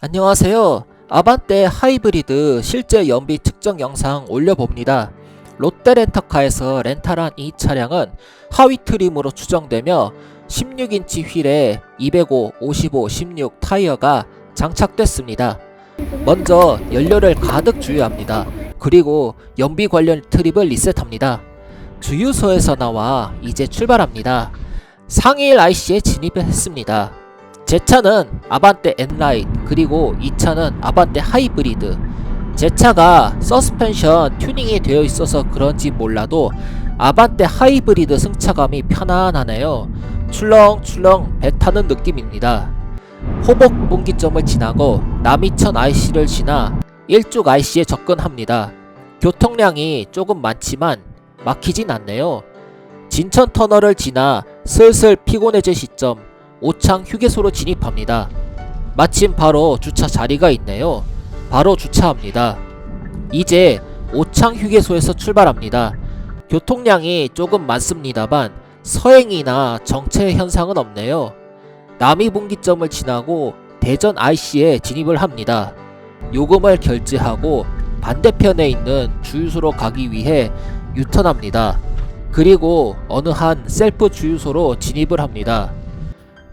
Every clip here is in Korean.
안녕하세요. 아반떼 하이브리드 실제 연비 측정 영상 올려봅니다. 롯데렌터카에서 렌탈한 이 차량은 하위 트림으로 추정되며 16인치 휠에 205, 55, 16 타이어가 장착됐습니다. 먼저 연료를 가득 주유합니다. 그리고 연비 관련 트립을 리셋합니다. 주유소에서 나와 이제 출발합니다. 상일 IC에 진입을 했습니다. 제 차는 아반떼 N라인 그리고 이 차는 아반떼 하이브리드. 제 차가 서스펜션 튜닝이 되어 있어서 그런지 몰라도 아반떼 하이브리드 승차감이 편안하네요. 출렁출렁 배 타는 느낌입니다. 호복 분기점을 지나고 남이천 IC를 지나 일쪽 IC에 접근합니다. 교통량이 조금 많지만 막히진 않네요. 진천 터널을 지나 슬슬 피곤해질 시점 오창 휴게소로 진입합니다. 마침 바로 주차 자리가 있네요. 바로 주차합니다. 이제 오창 휴게소에서 출발합니다. 교통량이 조금 많습니다만 서행이나 정체 현상은 없네요. 남이분기점을 지나고 대전 IC에 진입을 합니다. 요금을 결제하고 반대편에 있는 주유소로 가기 위해 유턴합니다. 그리고 어느 한 셀프 주유소로 진입을 합니다.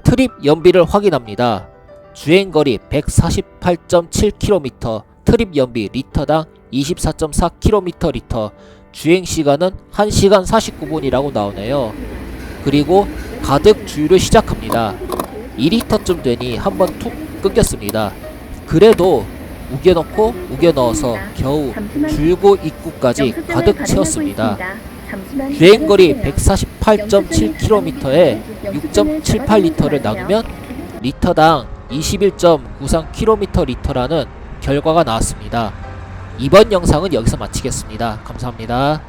트립 연비를 확인합니다. 주행거리 148.7km, 트립 연비 리터당 24.4km 리터, 주행시간은 1시간 49분이라고 나오네요. 그리고 가득 주유를 시작합니다. 2리터쯤 되니 한번 툭 끊겼습니다. 그래도 우겨넣고 우겨넣어서 겨우 주유구 입구까지 가득 채웠습니다. 주행거리 148.7km에 6.78리터를 나누면 리터당 21.93km 리터라는 결과가 나왔습니다. 이번 영상은 여기서 마치겠습니다. 감사합니다.